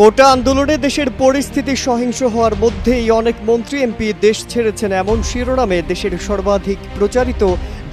কোটা আন্দোলনে দেশের পরিস্থিতি সহিংস হওয়ার মধ্যেই অনেক মন্ত্রী এমপি দেশ ছেড়েছেন এমন শিরোনামে দেশের সর্বাধিক প্রচারিত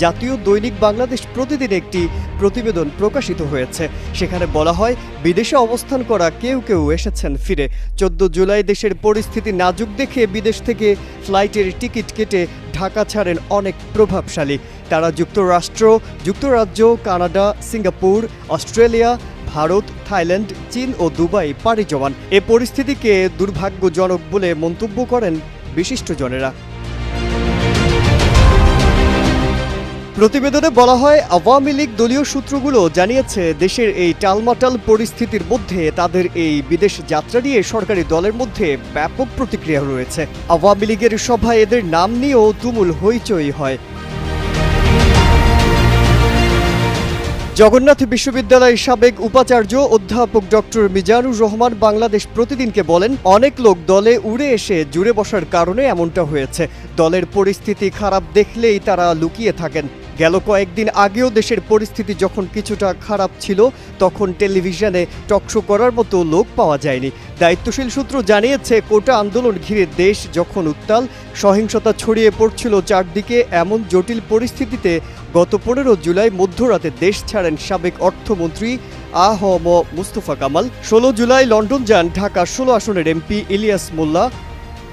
জাতীয় দৈনিক বাংলাদেশ প্রতিদিন একটি প্রতিবেদন প্রকাশিত হয়েছে। সেখানে বলা হয়, বিদেশে অবস্থান করা কেউ কেউ এসেছেন ফিরে। চোদ্দ জুলাই দেশের পরিস্থিতি নাজুক দেখে বিদেশ থেকে ফ্লাইটের টিকিট কেটে ঢাকা ছাড়েন অনেক প্রভাবশালী। তারা যুক্তরাষ্ট্র, যুক্তরাজ্য, Canada, Singapore, Australia Bharat, Thailand, চীন ও দুবাই পাড়ি জমান। এ পরিস্থিতিকে দুর্ভাগ্যজনক বলে মন্তব্য করেন বিশিষ্টজনেরা। প্রতিবেদনে বলা হয়, আওয়ামী লীগ দলীয় সূত্রগুলো জানিয়েছে, দেশের এই টালমাটাল পরিস্থিতির মধ্যে তাদের এই বিদেশ যাত্রা নিয়ে সরকারি দলের মধ্যে ব্যাপক প্রতিক্রিয়া রয়েছে। আওয়ামী লীগের সভায় এদের নাম নিয়েও তুমুল হইচই হয়। জগন্নাথ বিশ্ববিদ্যালয়ের সাবেক উপাচার্য অধ্যাপক ডক্টর মিজানুর রহমান বাংলাদেশ প্রতিদিনকে বলেন, অনেক লোক দলে উড়ে এসে জুড়ে বসার কারণে এমনটা হয়েছে। দলের পরিস্থিতি খারাপ দেখলেই তারা লুকিয়ে থাকেন। গেল কয়েকদিন আগেও দেশের পরিস্থিতি যখন কিছুটা খারাপ ছিল, তখন টেলিভিশনে টকশো করার মতো লোক পাওয়া যায়নি। দায়িত্বশীল সূত্র জানিয়েছে, কোটা আন্দোলন ঘিরে দেশ যখন উত্তাল, সহিংসতা ছড়িয়ে পড়ছিল চারদিকে, এমন জটিল পরিস্থিতিতে গত পনেরো জুলাই মধ্যরাতে দেশ ছাড়েন সাবেক অর্থমন্ত্রী আ হ ম মুস্তফা কামাল। ষোলো জুলাই লন্ডন যান ঢাকা ষোলো আসনের এমপি ইলিয়াস মোল্লা।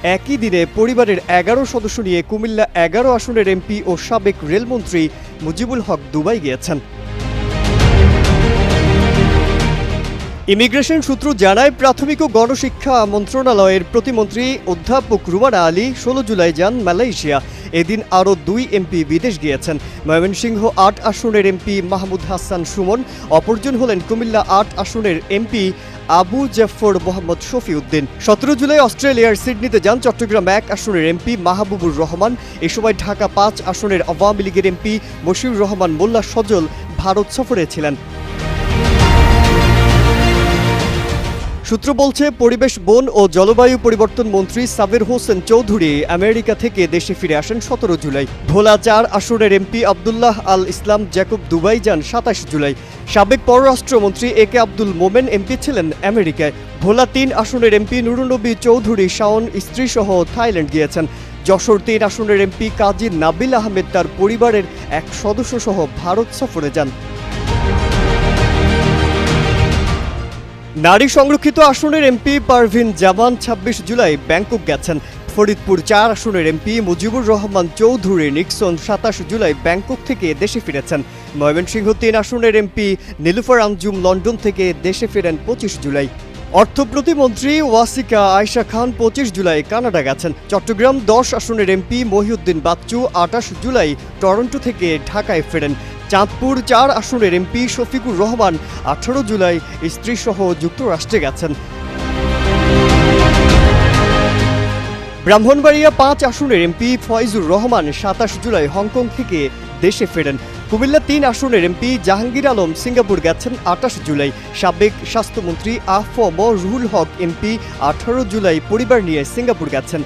একই দিনে পরিবারের এগারো সদস্য নিয়ে কুমিল্লা এগারো আসনের এমপি ও সাবেক রেলমন্ত্রী মুজিবুল হক দুবাই গিয়েছেন। ইমিগ্রেশন সূত্র জানায় প্রাথমিক ও গণশিক্ষা মন্ত্রণালয়ের প্রতিমন্ত্রী অধ্যাপক রুমানা আলী ষোলো জুলাই যান মালয়েশিয়া। এদিন আরও দুই এমপি বিদেশ গিয়েছেন। ময়মনসিংহ আট আসনের এমপি মাহমুদ হাসান সুমন, অপরজন হলেন কুমিল্লা আট আসনের এমপি আবু জাফর মোহাম্মদ শফিউদ্দিন। সতেরো জুলাই অস্ট্রেলিয়ার সিডনিতে যান চট্টগ্রাম এক আসনের এমপি মাহবুবুর রহমান, এ সময় ঢাকা পাঁচ আসনের আওয়ামী লীগের এমপি মশিউর রহমান মোল্লা সজল ভারত সফরে ছিলেন। সূত্র বলছে, পরিবেশ, বন ও জলবায়ু পরিবর্তন মন্ত্রী সাবের হোসেন চৌধুরী আমেরিকা থেকে দেশে ফিরে আসেন সতেরো জুলাই। ভোলা চার আসনের MP Abdullah Al Islam Jacob Dubai যান সাতাশ জুলাই। সাবেক পররাষ্ট্রমন্ত্রী এ কে আব্দুল মোমেন এমপি ছিলেন আমেরিকায়। ভোলা তিন আসনের এমপি নুরুনবী চৌধুরী, শাওন স্ত্রীসহ থাইল্যান্ড গিয়েছেন। যশোর তিন আসনের এমপি কাজী নাবিল আহমেদ তার পরিবারের এক সদস্য সহ ভারত সফরে যান। নারী সংরক্ষিত আসনের এমপি পারভিন জামান ছাব্বিশ জুলাই ব্যাংকক গেছেন। ফরিদপুর চার আসনের এমপি মুজিবুর রহমান চৌধুরী নিক্সন সাতাশ জুলাই ব্যাংকক থেকে দেশে ফিরেছেন। ময়মনসিংহ তিন আসনের এমপি নীলুফার আঞ্জুম লন্ডন থেকে দেশে ফেরেন পঁচিশ জুলাই। অর্থ প্রতিমন্ত্রী ওয়াসিকা আয়শা খান পঁচিশ জুলাই কানাডা গেছেন। চট্টগ্রাম দশ আসনের এমপি মহিউদ্দিন বাচ্চু আটাশ জুলাই টরন্টো থেকে ঢাকায় ফেরেন। চাঁদপুর চার আসনের এমপি শফিকুর রহমান আঠারো জুলাই স্ত্রীসহ যুক্তরাষ্ট্রে গেছেন। ব্রাহ্মণবাড়িয়া পাঁচ আসনের এমপি ফয়জুর রহমান সাতাশ জুলাই হংকং থেকে দেশে ফেরেন। কুমিল্লা তিন আসনের এমপি জাহাঙ্গীর আলম সিঙ্গাপুর গেছেন আটাশ জুলাই। সাবেক স্বাস্থ্যমন্ত্রী আফম রুহুল হক এমপি আঠারো জুলাই পরিবার নিয়ে সিঙ্গাপুর গেছেন।